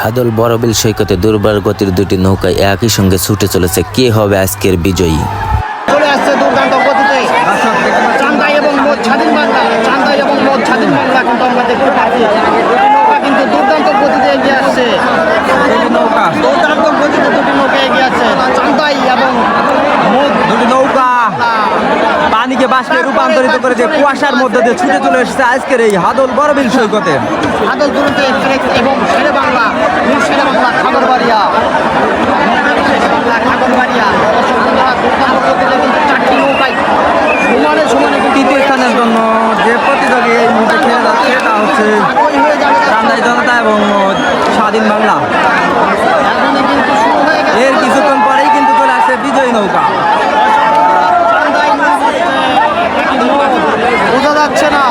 হাদল বড়বিল সৈকতে দুর্বার গতির দুটি নৌকায় একই সঙ্গে ছুটে চলেছে কে হবে আজকের বিজয়ী। পানিকে বাষ্পে রূপান্তরিত করে যে কুয়াশার মধ্যে দিয়ে ছুটে চলে এসেছে আজকের এই হাদল বড়বিল সৈকতে। দুরন্ত এবং শেরে বাংলা নিউ শেরে বাংলা খাগরবাড়িয়া খাগরবাড়িয়া দর্শক বন্ধুরা দুর্দান্ত গতিতে কিন্তু চারটি নৌকায় সমানে সমানে কিন্তু তৃতীয় স্থানের জন্য যে প্রতিযোগী এই মুহূর্তে খেলে যাচ্ছে তা হচ্ছে চান্দাই জনতা এবং স্বাধীন বাংলা। এর কিছুক্ষণ পরেই কিন্তু চলে আসছে বিজয়ী নৌকা। বোঝা যাচ্ছে না।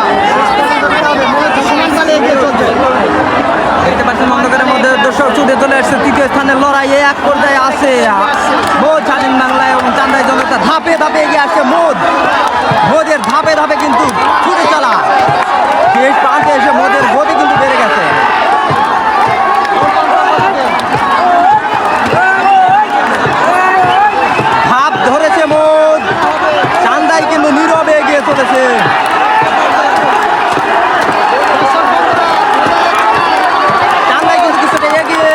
দেখতে পাচ্ছেন অন্ধকারের মধ্যে দর্শক ছুটে চলে আসছে তৃতীয় স্থানের লড়াই এক পর্যায়ে আছে মোদ স্বাধীন বাংলা এবং চান্দাই জনতা ধাপে ধাপে এগিয়ে আসছে মোদ মোদের ধাপে ধাপে কিন্তু ছুটে চলা শেষ প্রান্তে এসে মোদের গতি কিন্তু বেড়ে গেছে ভাব ধরেছে মোদ চান্দাই কিন্তু নীরবে এগিয়ে চলেছে চান্দাই কিন্তু কিছুটা এগিয়ে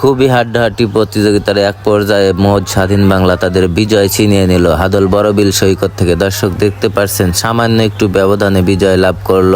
খুবই হাড্ডাহাড্ডি প্রতিযোগিতার এক পর্যায়ে মোজ স্বাধীন বাংলা তাদের বিজয় ছিনিয়ে নিল। হাদল বড়বিল সৈকত থেকে দর্শক দেখতে পারছেন, সামান্য একটু ব্যবধানে বিজয় লাভ করল